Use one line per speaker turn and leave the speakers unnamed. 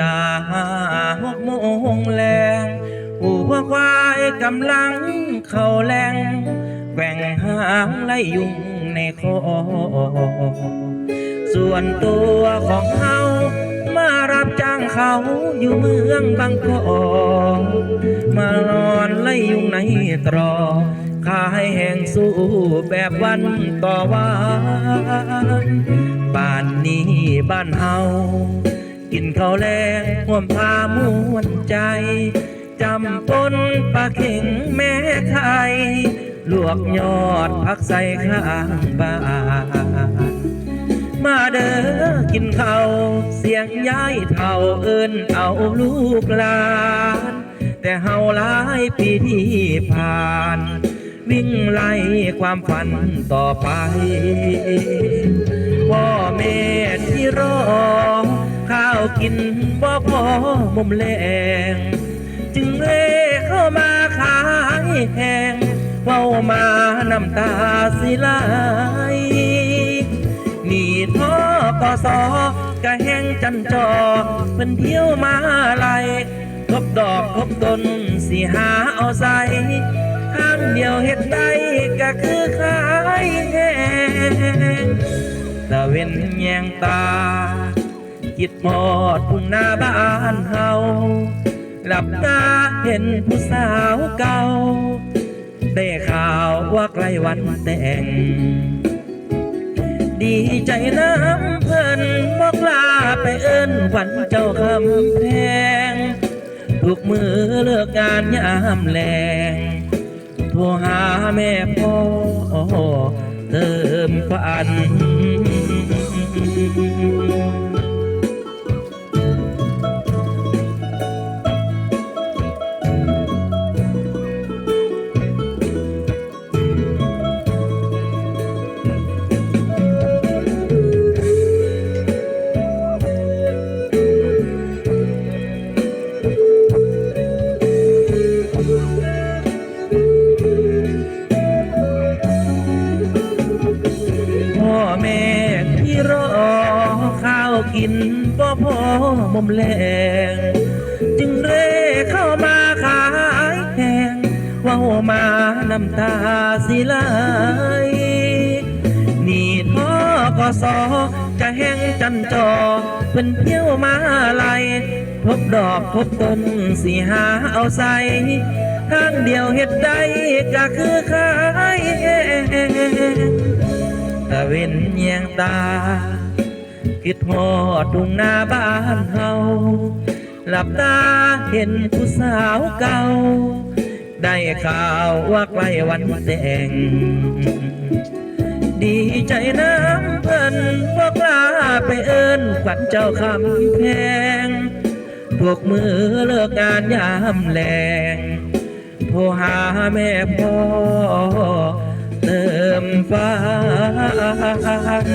ลาหกโมงแรงหัวควายกำลังเข้าแรงแกว่งหางไล่ยุงในคอ ส่วนตัวของเขามารับจ้างเขาอยู่เมืองบางกอกมานอนไล่ยุงในตรอขายแห่งสู้แบบวันต่อวัน บ้านนี้บ้านเฮา กินข้าวแรงห่วมพามวนใจ จำปนปลาเข็งแม่ไข่ลวกยอดผักใส่ข้างบ้านมาเด้อกินข้าวเสียงย้ายเท่าเอินเอาลูกหลาน แต่เฮาหลายปีที่ผ่าน วิ่งไล่ความฝันต่อไปพ่อแม่ที่รอ กินบ่พอมุมแรงจึงเล่เข้ามาขายแหงเว้ามาน้ำตาสิไหลนี่ท่อกสอกะแห้งจันจอเป็นเที่ยวมาไลยทบดอกทบต้นสิหาเอาใส่ข้างเดียวเฮ็ดได้ก็คือขายแห้งตะเว้นแยงตา คิดหมอดทุ่งนาบ้านเฮาหลับตาเห็นผู้สาวเก่า ได้ข่าวว่าใกล้วันแต่ง ดีใจน้ำเพิ่นบอกลาไปเอิ้นขวัญเจ้าคำแพงทุกมือเลิกงานยามแลงโทรหาแม่พ่อเติมฝันพ่อ กินบ่พอมุมแรงจึงเร่เข้ามาขายแหงเว่ามาน้ำตาสิไหลนี่ท่อกสจะแห้งจันจอเป็นเที่ยวมาไลยพบดอกพบต้นสิหาเอาใส่ทางเดียวเฮ็ดได้ก็คือขายแหงตะเว้นเยียงตา คิดหอดทุ่งนาบ้านเฮาหลับตาเห็นผู้สาวเก่า ได้ข่าวว่าใกล้วันแต่ง ดีใจน้ำเพิ่นบอกลาไปเอิ้นขวัญเจ้าคำแพงพวกมือเลิกงานยามแลงโทรหาแม่พ่อเติมฝัน